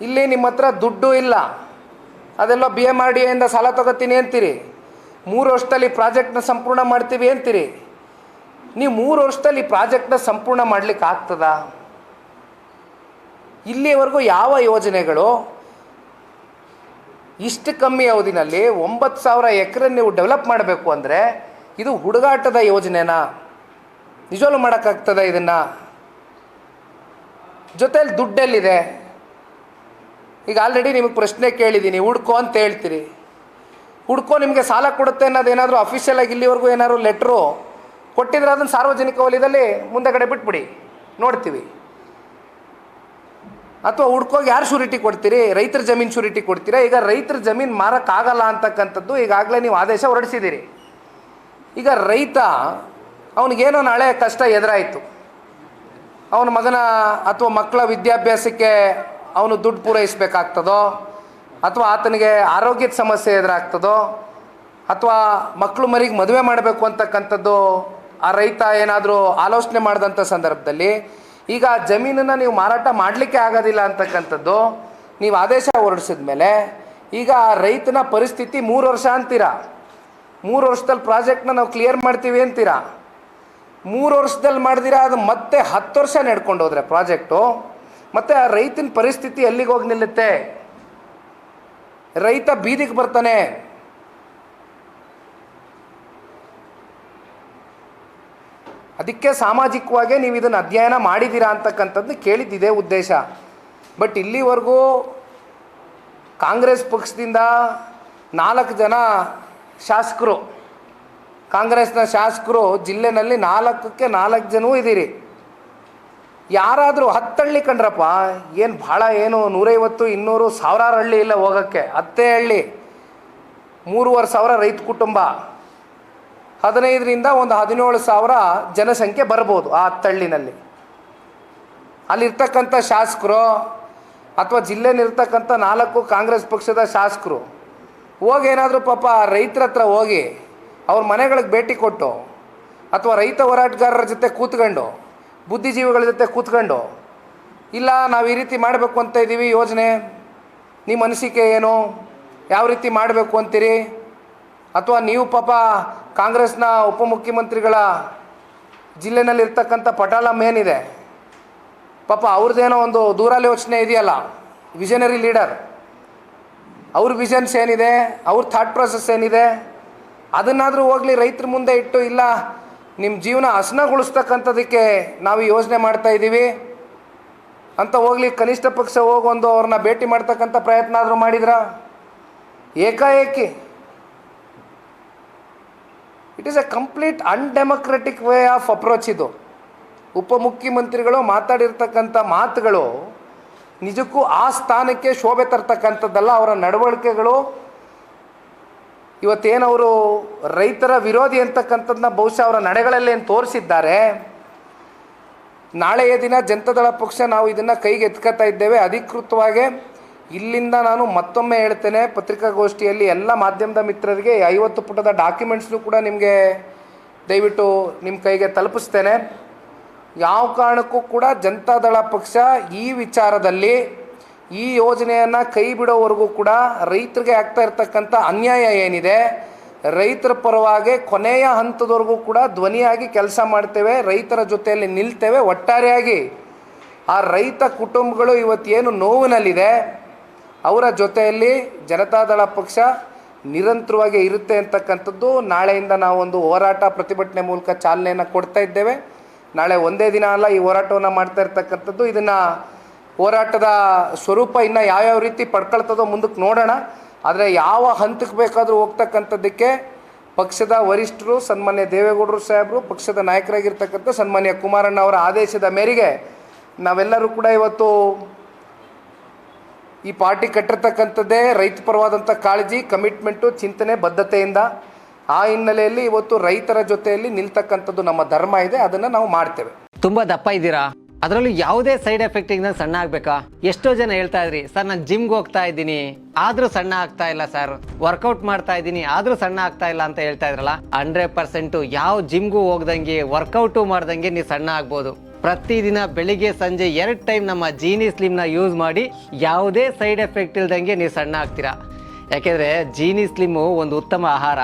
ಇಲ್ಲಿ ನಿಮ್ಮ ಹತ್ರ ದುಡ್ಡು ಇಲ್ಲ. ಅದೆಲ್ಲ ಬಿ ಎಂ ಆರ್ ಡಿ ಎಯಿಂದ ಸಾಲ ತಗೋತೀನಿ ಅಂತೀರಿ. ಮೂರು ವರ್ಷದಲ್ಲಿ ಪ್ರಾಜೆಕ್ಟ್ನ ಸಂಪೂರ್ಣ ಮಾಡ್ತೀವಿ ಅಂತೀರಿ. ನೀವು ಮೂರು ವರ್ಷದಲ್ಲಿ ಪ್ರಾಜೆಕ್ಟ್ನ ಸಂಪೂರ್ಣ ಮಾಡ್ಲಿಕ್ಕೆ ಆಗ್ತದಾ? ಇಲ್ಲಿವರೆಗೂ ಯಾವ ಯೋಜನೆಗಳು? ಇಷ್ಟು ಕಮ್ಮಿ ಅವಧಿನಲ್ಲಿ ಒಂಬತ್ತು ಸಾವಿರ ಎಕರೆ ನೀವು ಡೆವಲಪ್ ಮಾಡಬೇಕು ಅಂದರೆ ಇದು ಹುಡುಗಾಟದ ಯೋಜನೆನಾ? ನಿಜವಲ್ಲೂ ಮಾಡೋಕ್ಕಾಗ್ತದ ಇದನ್ನು? ಜೊತೆಯಲ್ಲಿ ದುಡ್ಡೆಲ್ಲಿದೆ. ಈಗ ಆಲ್ರೆಡಿ ನಿಮಗೆ ಪ್ರಶ್ನೆ ಕೇಳಿದ್ದೀನಿ ಹುಡ್ಕೋ ಅಂತ ಹೇಳ್ತೀರಿ. ಹುಡ್ಕೋ ನಿಮಗೆ ಸಾಲ ಕೊಡುತ್ತೆ ಅನ್ನೋದೇನಾದರೂ ಅಫಿಷಿಯಲ್ ಆಗಿ ಇಲ್ಲಿವರೆಗೂ ಏನಾದರೂ ಲೆಟ್ರು ಕೊಟ್ಟಿದ್ರೆ ಅದನ್ನು ಸಾರ್ವಜನಿಕ ವಲಯದಲ್ಲಿ ಮುಂದೆಗಡೆ ಬಿಟ್ಬಿಡಿ. ನೋಡ್ತೀವಿ. ಅಥವಾ ಹುಡ್ಕೋಗಿ ಯಾರು ಶೂರಿಟಿ ಕೊಡ್ತೀರಿ? ರೈತರ ಜಮೀನು ಶೂರಿಟಿ ಕೊಡ್ತೀರಾ? ಈಗ ರೈತರ ಜಮೀನು ಮಾರೋಕ್ಕಾಗಲ್ಲ ಅಂತಕ್ಕಂಥದ್ದು ಈಗಾಗಲೇ ನೀವು ಆದೇಶ ಹೊರಡಿಸಿದ್ದೀರಿ. ಈಗ ರೈತ ಅವನಿಗೇನೋ ನಾಳೆ ಕಷ್ಟ ಎದುರಾಯಿತು. ಅವನ ಮಗನ ಅಥವಾ ಮಕ್ಕಳ ವಿದ್ಯಾಭ್ಯಾಸಕ್ಕೆ ಅವನು ದುಡ್ಡು ಪೂರೈಸಬೇಕಾಗ್ತದೋ? ಅಥವಾ ಆತನಿಗೆ ಆರೋಗ್ಯದ ಸಮಸ್ಯೆ ಎದುರಾಗ್ತದೋ? ಅಥವಾ ಮಕ್ಕಳು ಮರಿಗೆ ಮದುವೆ ಮಾಡಬೇಕು ಅಂತಕ್ಕಂಥದ್ದು ಆ ರೈತ ಏನಾದರೂ ಆಲೋಚನೆ ಮಾಡಿದಂಥ ಸಂದರ್ಭದಲ್ಲಿ, ಈಗ ಜಮೀನನ್ನು ನೀವು ಮಾರಾಟ ಮಾಡಲಿಕ್ಕೆ ಆಗೋದಿಲ್ಲ ಅಂತಕ್ಕಂಥದ್ದು, ನೀವು ಆದೇಶ ಹೊರಡಿಸಿದ ಮೇಲೆ ಈಗ ಆ ರೈತನ ಪರಿಸ್ಥಿತಿ ಮೂರು ವರ್ಷ ಅಂತೀರಾ? ಮೂರು ವರ್ಷದಲ್ಲಿ ಪ್ರಾಜೆಕ್ಟ್ನ ನಾವು ಕ್ಲಿಯರ್ ಮಾಡ್ತೀವಿ ಅಂತೀರಾ? ಮೂರು ವರ್ಷದಲ್ಲಿ ಮಾಡಿದಿರ, ಅದು ಮತ್ತೆ ಹತ್ತು ವರ್ಷ ನಡ್ಕೊಂಡು ಹೋದ್ರೆ ಪ್ರಾಜೆಕ್ಟು. ಮತ್ತೆ ಆ ರೈತನ ಪರಿಸ್ಥಿತಿ ಎಲ್ಲಿಗೆ ಹೋಗಿ ನಿಲ್ಲುತ್ತೆ? ರೈತ ಬೀದಿಗೆ ಬರ್ತಾನೆ. ಅದಕ್ಕೆ ಸಾಮಾಜಿಕವಾಗಿ ನೀವು ಇದನ್ನು ಅಧ್ಯಯನ ಮಾಡಿದ್ದೀರಾ ಅಂತಕ್ಕಂಥದ್ದು ಕೇಳಿದ್ದಿದೆ ಉದ್ದೇಶ. ಬಟ್ ಇಲ್ಲಿವರೆಗೂ ಕಾಂಗ್ರೆಸ್ ಪಕ್ಷದಿಂದ ನಾಲ್ಕು ಜನ ಶಾಸಕರು, ಕಾಂಗ್ರೆಸ್ನ ಶಾಸಕರು ಜಿಲ್ಲೆನಲ್ಲಿ ನಾಲ್ಕಕ್ಕೆ ನಾಲ್ಕು ಜನವೂ ಇದ್ದೀರಿ. ಯಾರಾದರೂ ಹತ್ತಳ್ಳಿ ಕಂಡ್ರಪ್ಪ, ಏನು ಭಾಳ ಏನು, ನೂರೈವತ್ತು, ಇನ್ನೂರು, ಸಾವಿರಾರು ಹಳ್ಳಿ ಇಲ್ಲ ಹೋಗೋಕ್ಕೆ. ಹತ್ತೇ ಹಳ್ಳಿ. ಮೂರುವರೆ ಸಾವಿರ ರೈತ ಕುಟುಂಬ. ಹದಿನೈದರಿಂದ ಒಂದು ಹದಿನೇಳು ಸಾವಿರ ಜನಸಂಖ್ಯೆ ಬರ್ಬೋದು ಆ ಹತ್ತಳ್ಳಿನಲ್ಲಿ. ಅಲ್ಲಿರ್ತಕ್ಕಂಥ ಶಾಸಕರು ಅಥವಾ ಜಿಲ್ಲೆನಿರ್ತಕ್ಕಂಥ ನಾಲ್ಕು ಕಾಂಗ್ರೆಸ್ ಪಕ್ಷದ ಶಾಸಕರು, ಹೋಗಿ ಏನಾದರೂ ಪಾಪ ರೈತರ ಹತ್ರ ಹೋಗಿ ಅವ್ರ ಮನೆಗಳಿಗೆ ಭೇಟಿ ಕೊಟ್ಟು ಅಥವಾ ರೈತ ಹೋರಾಟಗಾರರ ಜೊತೆ ಕೂತ್ಕೊಂಡು ಬುದ್ಧಿಜೀವಿಗಳ ಜೊತೆ ಕೂತ್ಕೊಂಡು. ಇಲ್ಲ, ನಾವು ಈ ರೀತಿ ಮಾಡಬೇಕು ಅಂತ ಇದ್ದೀವಿ ಯೋಜನೆ. ನಿಮ್ಮ ಅನಿಸಿಕೆ ಏನು? ಯಾವ ರೀತಿ ಮಾಡಬೇಕು ಅಂತೀರಿ? ಅಥವಾ ನೀವು ಪಾಪ ಕಾಂಗ್ರೆಸ್ನ ಉಪಮುಖ್ಯಮಂತ್ರಿಗಳ ಜಿಲ್ಲೆನಲ್ಲಿರ್ತಕ್ಕಂಥ ಪಟಾಲಮ್ ಪಟಾಲಂ ಏನಿದೆ? ಪಾಪ ಅವ್ರದ್ದೇನೋ ಒಂದು ದೂರಾಲೋಚನೆ ಇದೆಯಲ್ಲ, ವಿಷನರಿ ಲೀಡರ್. ಅವ್ರ ವಿಷನ್ಸ್ ಏನಿದೆ? ಅವ್ರ ಥಾಟ್ ಪ್ರೊಸೆಸ್ ಏನಿದೆ? ಅದನ್ನಾದರೂ ಹೋಗಲಿ, ರೈತರ ಮುಂದೆ ಇಟ್ಟು, ಇಲ್ಲ ನಿಮ್ಮ ಜೀವನ ಹಸನಗೊಳಿಸ್ತಕ್ಕಂಥದಕ್ಕೆ ನಾವು ಯೋಜನೆ ಮಾಡ್ತಾ ಇದ್ದೀವಿ. ಅಂತ ಹೋಗ್ಲಿ, ಕನಿಷ್ಠ ಪಕ್ಷ ಹೋಗೊಂದು ಅವ್ರನ್ನ ಭೇಟಿ ಮಾಡ್ತಕ್ಕಂಥ ಪ್ರಯತ್ನ ಆದರೂ ಮಾಡಿದ್ರಾ? ಏಕಾಏಕಿ. It is a complete undemocratic way of approach ಇದು. ಉಪಮುಖ್ಯಮಂತ್ರಿಗಳು ಮಾತಾಡಿರ್ತಕ್ಕಂಥ ಮಾತುಗಳು ನಿಜಕ್ಕೂ ಆ ಸ್ಥಾನಕ್ಕೆ ಶೋಭೆ ತರ್ತಕ್ಕಂಥದ್ದಲ್ಲ ಅವರ ನಡವಳಿಕೆಗಳು. ಇವತ್ತೇನವರು ರೈತರ ವಿರೋಧಿ ಅಂತಕ್ಕಂಥದ್ದನ್ನ ಬಹುಶಃ ಅವರ ನಡೆಗಳಲ್ಲೇನು ತೋರಿಸಿದ್ದಾರೆ. ನಾಳೆಯ ದಿನ ಜನತಾದಳ ಪಕ್ಷ ನಾವು ಇದನ್ನು ಕೈಗೆ ಎತ್ಕೋತಾ ಇದ್ದೇವೆ. ಅಧಿಕೃತವಾಗಿ ಇಲ್ಲಿಂದ ನಾನು ಮತ್ತೊಮ್ಮೆ ಹೇಳ್ತೇನೆ, ಪತ್ರಿಕಾಗೋಷ್ಠಿಯಲ್ಲಿ ಎಲ್ಲ ಮಾಧ್ಯಮದ ಮಿತ್ರರಿಗೆ ಐವತ್ತು ಪುಟದ ಡಾಕ್ಯುಮೆಂಟ್ಸ್ನು ಕೂಡ ನಿಮಗೆ ದಯವಿಟ್ಟು ನಿಮ್ಮ ಕೈಗೆ ತಲುಪಿಸ್ತೇನೆ. ಯಾವ ಕಾರಣಕ್ಕೂ ಕೂಡ ಜನತಾದಳ ಪಕ್ಷ ಈ ವಿಚಾರದಲ್ಲಿ ಈ ಯೋಜನೆಯನ್ನು ಕೈ ಬಿಡೋವರೆಗೂ ಕೂಡ ರೈತರಿಗೆ ಆಗ್ತಾ ಇರ್ತಕ್ಕಂಥ ಅನ್ಯಾಯ ಏನಿದೆ, ರೈತರ ಪರವಾಗಿ ಕೊನೆಯ ಹಂತದವರೆಗೂ ಕೂಡ ಧ್ವನಿಯಾಗಿ ಕೆಲಸ ಮಾಡ್ತೇವೆ, ರೈತರ ಜೊತೆಯಲ್ಲಿ ನಿಲ್ತೇವೆ ಒಟ್ಟಾರೆಯಾಗಿ. ಆ ರೈತ ಕುಟುಂಬಗಳು ಇವತ್ತೇನು ನೋವಿನಲ್ಲಿದೆ, ಅವರ ಜೊತೆಯಲ್ಲಿ ಜನತಾದಳ ಪಕ್ಷ ನಿರಂತರವಾಗಿ ಇರುತ್ತೆ ಅಂತಕ್ಕಂಥದ್ದು. ನಾಳೆಯಿಂದ ನಾವು ಒಂದು ಹೋರಾಟ ಪ್ರತಿಭಟನೆ ಮೂಲಕ ಚಾಲನೆಯನ್ನು ಕೊಡ್ತಾ ಇದ್ದೇವೆ. ನಾಳೆ ಒಂದೇ ದಿನ ಅಲ್ಲ ಈ ಹೋರಾಟವನ್ನು ಮಾಡ್ತಾ ಇರ್ತಕ್ಕಂಥದ್ದು. ಇದನ್ನು ಹೋರಾಟದ ಸ್ವರೂಪ ಇನ್ನು ಯಾವ್ಯಾವ ರೀತಿ ಪಡ್ಕೊಳ್ತದೋ ಮುಂದಕ್ಕೆ ನೋಡೋಣ. ಆದರೆ ಯಾವ ಹಂತಕ್ಕೆ ಬೇಕಾದರೂ ಹೋಗ್ತಕ್ಕಂಥದ್ದಕ್ಕೆ ಪಕ್ಷದ ವರಿಷ್ಠರು, ಸನ್ಮಾನ್ಯ ದೇವೇಗೌಡರು ಸಾಹೇಬರು, ಪಕ್ಷದ ನಾಯಕರಾಗಿರ್ತಕ್ಕಂಥ ಸನ್ಮಾನ್ಯ ಕುಮಾರಣ್ಣ ಅವರ ಆದೇಶದ ಮೇರೆಗೆ ನಾವೆಲ್ಲರೂ ಕೂಡ ಇವತ್ತು ಈ ಪಾರ್ಟಿ ಕಟ್ಟಿರ್ತಕ್ಕಂಥದ್ದೇ ರೈತ ಪರವಾದಂಥ ಕಾಳಜಿ ಕಮಿಟ್ಮೆಂಟು ಚಿಂತನೆ, ಬದ್ಧತೆಯಿಂದ ಆ ಹಿನ್ನೆಲೆಯಲ್ಲಿ ಇವತ್ತು ರೈತರ ಜೊತೆಯಲ್ಲಿ ನಿಲ್ತಕ್ಕಂಥದ್ದು ನಮ್ಮ ಧರ್ಮ ಇದೆ, ಅದನ್ನು ನಾವು ಮಾಡ್ತೇವೆ. ತುಂಬ ದಪ್ಪ ಇದ್ದೀರಾ? ಅದರಲ್ಲೂ ಯಾವುದೇ ಸೈಡ್ ಎಫೆಕ್ಟ್ ಇಂದ ಸಣ್ಣ ಆಗ್ಬೇಕಾ? ಎಷ್ಟೋ ಜನ ಹೇಳ್ತಾ ಇದ್ರಿ, ಸರ್, ನಾನು ಜಿಮ್ಗೆ ಹೋಗ್ತಾ ಇದ್ದೀನಿ. ಆದ್ರೂ ಸಣ್ಣ ಆಗ್ತಾ ಇಲ್ಲ, ಸರ್ ವರ್ಕೌಟ್ ಮಾಡ್ತಾ ಇದ್ದೀನಿ. ಆದ್ರೂ ಸಣ್ಣ ಆಗ್ತಾ ಇಲ್ಲ ಅಂತ ಹೇಳ್ತಾ ಇದ್ರಲ್ಲ, ಹಂಡ್ರೆಡ್ ಪರ್ಸೆಂಟ್ ಯಾವ ಜಿಮ್ಗೂ ಹೋಗ್ದಂಗೆ ವರ್ಕೌಟು ಮಾಡ್ದಂಗೆ ನೀವು ಸಣ್ಣ ಆಗ್ಬೋದು. ಪ್ರತಿದಿನ ಬೆಳಿಗ್ಗೆ, ಸಂಜೆ ಎರಡು ಟೈಮ್ ನಮ್ಮ ಜೀನಿ ಸ್ಲಿಮ್ನ ಯೂಸ್ ಮಾಡಿ ಯಾವುದೇ ಸೈಡ್ ಎಫೆಕ್ಟ್ ಇಲ್ದಂಗೆ ನೀವು ಸಣ್ಣ ಆಗ್ತೀರಾ? ಯಾಕೆಂದರೆ ಜೀನಿ ಸ್ಲಿಮ್ಮು ಒಂದು ಉತ್ತಮ ಆಹಾರ.